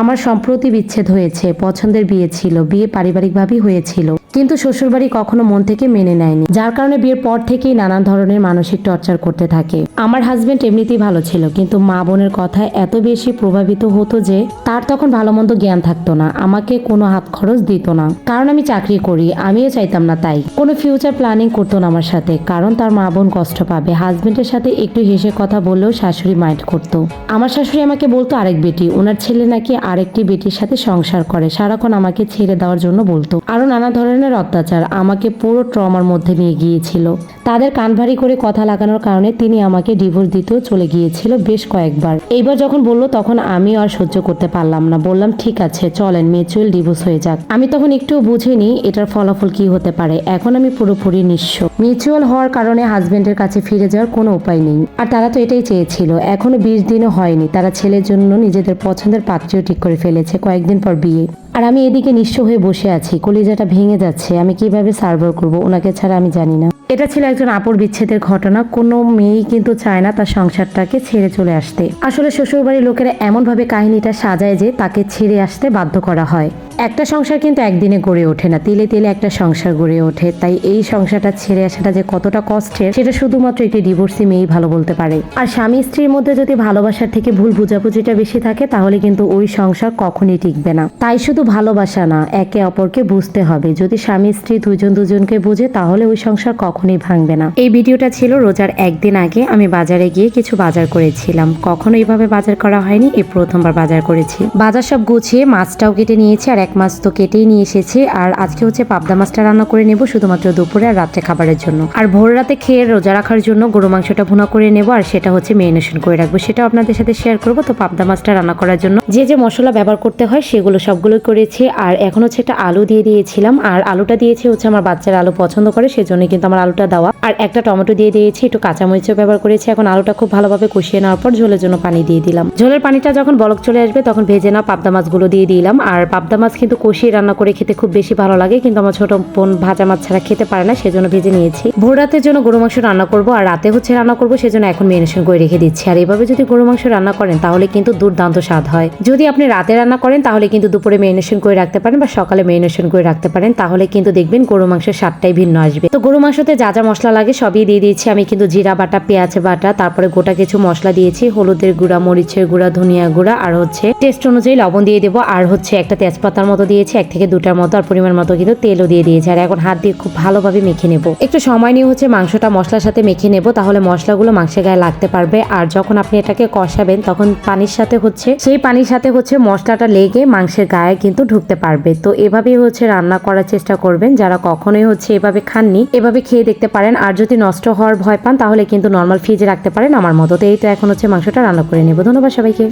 আমার সম্প্রতি বিচ্ছেদ হয়েছে, পছন্দের বিয়ে ছিল, বিয়ে পারিবারিকভাবেই হয়েছিল। কিন্তু শ্বশুরবাড়ি কখনো মন থেকে মেনে নেয়নি, যার কারণে বিয়ের পর থেকেই নানান ধরনের মানসিক টর্চার করতে থাকে। আমার হাজবেন্ড এমনিতেই ভালো ছিল, কিন্তু মা বোনের কথায় এত বেশি প্রভাবিত হতো যে, তার তখন ভালো মন্দ জ্ঞান থাকতো না, আমাকে কোনো হাত খরচ দিত না। কারণ আমি চাকরি করি, আমিও চাইতাম না তাই। কোনো ফিউচার প্ল্যানিং করতো না আমার সাথে, কারণ তার মা বোন কষ্ট পাবে। হাজবেন্ডের সাথে একটু হেসে কথা বললেও শাশুড়ি মাইন্ড করতো। আমার শাশুড়ি আমাকে বলতো, আরেক বেটি, ওনার ছেলে নাকি আরেকটি বেটির সাথে সংসার করে। সারাক্ষণ আমাকে ছেড়ে দেওয়ার জন্য বলতো। আরও নানা ধরনের অত্যাচার আমাকে পুরো ট্রমার মধ্যে নিয়ে গিয়েছিল। তাদের কানভারি করে কথা লাগানোর কারণে তিনি আমাকে ডিভোর্স দিতেও চলে গিয়েছিল বেশ কয়েকবার। এইবার যখন বলল, তখন আমি আর সহ্য করতে পারলাম না। বললাম, ঠিক আছে, চলেন, মিউচুয়াল ডিভোর্স হয়ে যাক। আমি তখন একটু বুঝিনি এটার ফলাফল কি হতে পারে। এখন আমি পুরোপুরি নিঃস্ব। মিউচুয়াল হওয়ার কারণে হাজবেন্ডের কাছে ফিরে যাওয়ার কোনো উপায় নেই। আর তারা তো এটাই চেয়েছিল। এখনও বিশ দিনও হয়নি। তারা ছেলের জন্য নিজেদের পছন্দের পাত্রীও ঠিক করে ফেলেছে কয়েকদিন পর বিয়ে। আর আমি এদিকে নিঃস্ব হয়ে বসে আছি, কলিজাটা ভেঙে যাচ্ছে, আমি কীভাবে সার্ভার করব, ওনাকে ছাড়া আমি জানি না। এটা ছিল একজন আপর বিচ্ছেদের ঘটনা। কোনো মেয়েই কিন্তু চায় না তার সংসারটাকে ছেড়ে চলে আসতে। আসলে শ্বশুরবাড়ির লোকেরা এমনভাবে কাহিনীটা সাজায় যে তাকে ছেড়ে আসতে বাধ্য করা হয়। একটা সংসার কিন্তু একদিনে গড়ে ওঠে না। তিলে তিলে একটা সংসার গড়ে ওঠে। তাই এই সংসারটা ছেড়ে আসাটা যে কতটা কষ্টের, সেটা শুধুমাত্র একটি ডিভোর্সি মেয়েই ভালো বলতে পারে। আর স্বামী স্ত্রীর মধ্যে যদি ভালোবাসার থেকে ভুল বুঝাবুঝিটা বেশি থাকে, তাহলে কিন্তু ওই সংসার কখনই টিকবে না। তাই শুধু ভালোবাসা না, একে অপরকে বুঝতে হবে। যদি স্বামী স্ত্রী দুজন দুজনকে বুঝে, তাহলে ওই সংসার কখনোই ভাঙবে না। এই ভিডিওটা ছিল রোজার একদিন আগে। আমি বাজারে গিয়ে কিছু বাজার করেছিলাম। কখনো এইভাবে বাজার করা হয়নি। এই প্রথমবার বাজার করেছি। বাজার সব গুছিয়ে মাছটাও কেটে নিয়েছি আর এক মাছ তো কেটেই নিয়ে এসেছি। আর আজকে হচ্ছে পাবদা মাছটা রান্না করে নেব শুধুমাত্র দুপুরে আর রাত্রে খাবারের জন্য। আর ভোর রাতে খেয়ে রোজা রাখার জন্য গরু মাংসটা ভুনা করে নেব আর সেটা হচ্ছে মেরিনেশন করে রাখব। সেটাও আপনাদের সাথে শেয়ার করব। তো পাবদা মাছটা রান্না করার জন্য যে যে মশলা ব্যবহার করতে হয় সেগুলো সবগুলো করেছি। আর এখন হচ্ছে একটা আলু দিয়ে দিয়েছিলাম। আর আলুটা দিয়েছি হচ্ছে আমার বাচ্চারা আলু পছন্দ করে সেজন্য কিন্তু আমার আলুটা দেওয়া। আর একটা টমেটো দিয়ে দিয়েছি, একটু কাঁচামরিচও ব্যবহার করেছি। এখন আলুটা খুব ভালোভাবে কষিয়ে নেওয়ার পর ঝোলের জন্য পানি দিয়ে দিলাম। ঝোলের পানিটা যখন বলক চলে আসবে, তখন ভেজে না পাবদা মাছগুলো দিয়ে দিলাম। আর পাবদা মাছ কিন্তু কষিয়ে রান্না করে খেতে খুব বেশি ভালো লাগে, কিন্তু আমার ছোট বোন ভাজা মাছ ছাড়া খেতে পারে না, সেজন্য ভেজে নিয়েছি। ভোর রাতের জন্য গরু মাংস রান্না করব, আর রাতে হচ্ছে রান্না করব, সেজন্য এখন মেরিনেশন করে রেখে দিচ্ছি। আর এভাবে যদি গরু মাংস রান্না করেন, তাহলে কিন্তু দুর্দান্ত স্বাদ হয়। যদি আপনি রাতে রান্না করেন, তাহলে কিন্তু দুপুরে মেরিনেশন করে রাখতে পারেন, বা সকালে মেরিনেশন করে রাখতে পারেন, তাহলে কিন্তু দেখবেন গরু মাংসের স্বাদটাই ভিন্ন আসবে। তো গরু মাংসতে যা যা মশলা লাগে সবই দিয়ে দিয়েছি। আমি কিন্তু জিরা বাটা, পেঁয়াজ বাটা, তারপরে গোটা কিছু মশলা দিয়েছি। হলুদের গুঁড়া, মরিচের গুঁড়া, ধনিয়া গুঁড়া, আর হচ্ছে টেস্ট অনুযায়ী লবণ দিয়ে দেবো। আর হচ্ছে একটা তেজপাতার মতো দিয়েছি, এক থেকে দুটার মতো, আর পরিমাণ মতো কিন্তু তেলও দিয়ে দিয়েছি। আর এখন হাত দিয়ে খুব ভালোভাবে মেখে নেব। একটু সময় নিয়ে হচ্ছে মাংসটা মশলার সাথে মেখে নেব, তাহলে মশলাগুলো মাংসের গায়ে লাগতে পারবে। আর যখন আপনি এটাকে কষাবেন, তখন পানির সাথে হচ্ছে, সেই পানির সাথে হচ্ছে মশলাটা লেগে মাংসের গায়ে কিন্তু ঢুকতে পারবে। তো এভাবেই হচ্ছে রান্না করার চেষ্টা করবেন। যারা কখনোই হচ্ছে এভাবে খাননি, এভাবে খেয়ে দেখতে পারেন। আর যদি নষ্ট হওয়ার ভয় পান, তাহলে কিন্তু নর্মাল ফ্রিজে রাখতে পারেন। আমার মতো তো এই তো এখন হচ্ছে মাংসটা রান্না করে নেব। ধন্যবাদ সবাইকে।